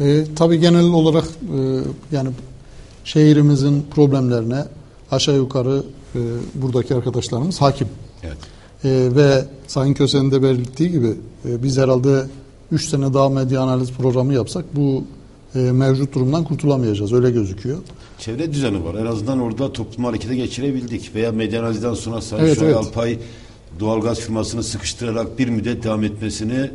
E, tabii genel olarak e, yani şehrimizin problemlerine aşağı yukarı e, buradaki arkadaşlarımız hakim. Evet. E, ve Sayın Köse'nin de belirttiği gibi e, biz herhalde 3 sene daha medya analiz programı yapsak bu e, mevcut durumdan kurtulamayacağız. Öyle gözüküyor. Çevre düzeni var. En azından orada toplumu harekete geçirebildik. Veya medyanalizden sonra Sayın Evet, Şahin evet. Alpay doğalgaz firmasını sıkıştırarak bir müddet devam etmesini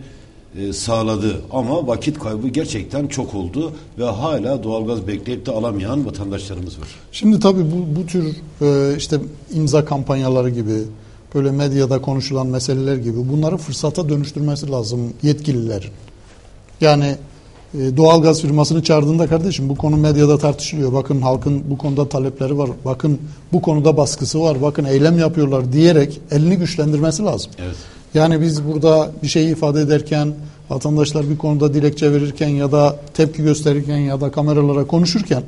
e, sağladı. Ama vakit kaybı gerçekten çok oldu ve hala doğalgaz bekleyip de alamayan vatandaşlarımız var. Şimdi tabii bu, bu tür e, işte imza kampanyaları gibi böyle medyada konuşulan meseleler gibi bunları fırsata dönüştürmesi lazım yetkililerin. Yani e, doğalgaz firmasını çağırdığında kardeşim bu konu medyada tartışılıyor. Bakın halkın bu konuda talepleri var. Bakın bu konuda baskısı var. Bakın eylem yapıyorlar diyerek elini güçlendirmesi lazım. Evet. Yani biz burada bir şeyi ifade ederken, vatandaşlar bir konuda dilekçe verirken ya da tepki gösterirken ya da kameralara konuşurken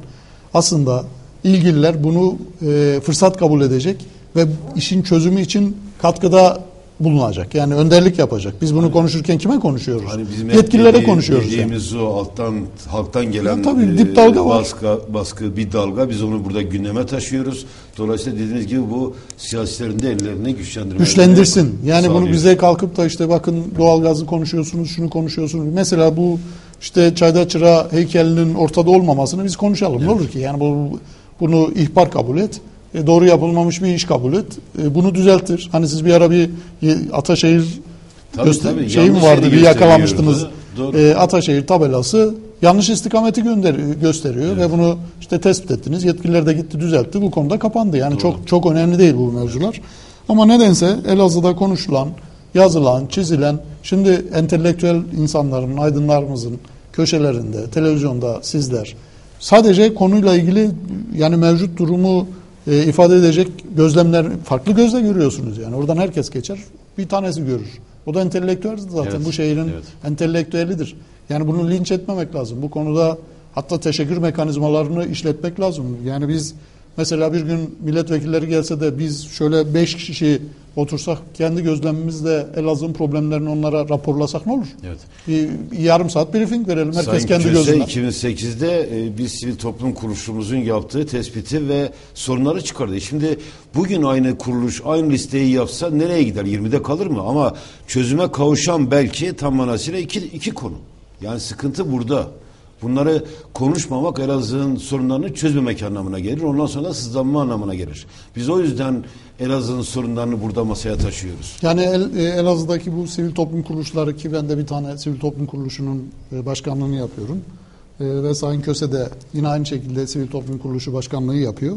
aslında ilgililer bunu e, fırsat kabul edecek ve işin çözümü için katkıda bulunacak. Yani önderlik yapacak. Biz bunu konuşurken kime konuşuyoruz? Hani bizim Yetkililere dediği- konuşuyoruz. yani. Dediğimiz o alttan halktan gelen Ya tabii, e, dip dalga var. baskı, baskı bir dalga biz onu burada gündeme taşıyoruz. Dolayısıyla dediğiniz gibi bu siyasilerin de ellerini güçlendirmeye güçlendirsin. Yani bunu sağlıyor. bize kalkıp da işte bakın doğalgazı konuşuyorsunuz, şunu konuşuyorsunuz. Mesela bu işte Çayda Çıra heykelinin ortada olmamasını biz konuşalım. Ne olur ki? Yani bu, bunu ihbar kabul et. E, doğru yapılmamış bir iş kabul et. E, bunu düzeltir. Hani siz bir ara bir Ataşehir Tabii, göster tabii, şey mi vardı bir yakalamıştınız. Doğru. E, Ataşehir tabelası yanlış istikameti gönder gösteriyor ve bunu işte tespit ettiniz. Yetkililer de gitti düzeltti. Bu konuda kapandı. Yani çok çok önemli değil bu mevzular. Ama nedense Elazığ'da konuşulan, yazılan, çizilen şimdi entelektüel insanların, aydınlarımızın köşelerinde, televizyonda sizler sadece konuyla ilgili yani mevcut durumu e, ifade edecek gözlemler farklı gözle görüyorsunuz yani. Oradan herkes geçer, bir tanesi görür. O da entelektüel zaten Evet, bu şehrin evet. entelektüelidir. Yani bunu linç etmemek lazım. Bu konuda hatta teşekkür mekanizmalarını işletmek lazım. Yani biz mesela bir gün milletvekilleri gelse de biz şöyle beş kişi otursak kendi gözlemimizle Elazığ'ın problemlerini onlara raporlasak ne olur? Evet. Bir, bir yarım saat briefing verelim. Herkes Sayın kendi gözünden. 2008'de e, biz sivil toplum kuruluşumuzun yaptığı tespiti ve sorunları çıkardı. Şimdi bugün aynı kuruluş aynı listeyi yapsa nereye gider? 20'de kalır mı? Ama çözüme kavuşan belki tam manasıyla iki, iki konu. Yani sıkıntı burada. Bunları konuşmamak Elazığ'ın sorunlarını çözmemek anlamına gelir. Ondan sonra da sızlanma anlamına gelir. Biz o yüzden Elazığ'ın sorunlarını burada masaya taşıyoruz. Yani El, e, Elazığ'daki bu sivil toplum kuruluşları ki ben de bir tane sivil toplum kuruluşunun e, başkanlığını yapıyorum. E, Ve Sayın Köse de yine aynı şekilde sivil toplum kuruluşu başkanlığı yapıyor.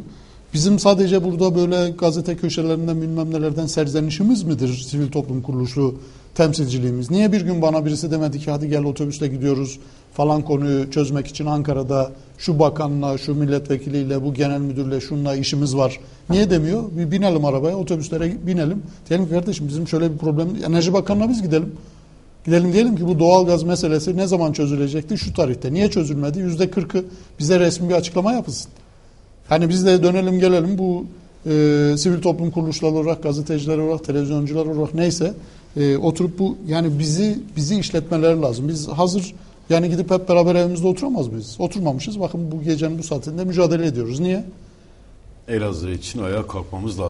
Bizim sadece burada böyle gazete köşelerinden bilmem nelerden serzenişimiz midir sivil toplum kuruluşu temsilciliğimiz? Niye bir gün bana birisi demedi ki hadi gel otobüsle gidiyoruz falan konuyu çözmek için Ankara'da şu bakanla, şu milletvekiliyle, bu genel müdürle, şunla işimiz var. Niye demiyor? Bir binelim arabaya, otobüslere binelim. Diyelim ki kardeşim bizim şöyle bir problem, Enerji Bakanı'na biz gidelim. Gidelim diyelim ki bu doğalgaz meselesi ne zaman çözülecekti? Şu tarihte. Niye çözülmedi? Yüzde kırkı bize resmi bir açıklama yapılsın. Hani biz de dönelim gelelim bu e, sivil toplum kuruluşları olarak, gazeteciler olarak, televizyoncular olarak neyse e, oturup bu yani bizi bizi işletmeleri lazım. Biz hazır yani gidip hep beraber evimizde oturamaz mıyız? Oturmamışız. Bakın bu gecenin bu saatinde mücadele ediyoruz. Niye? Elazığ için ayağa kalkmamız lazım.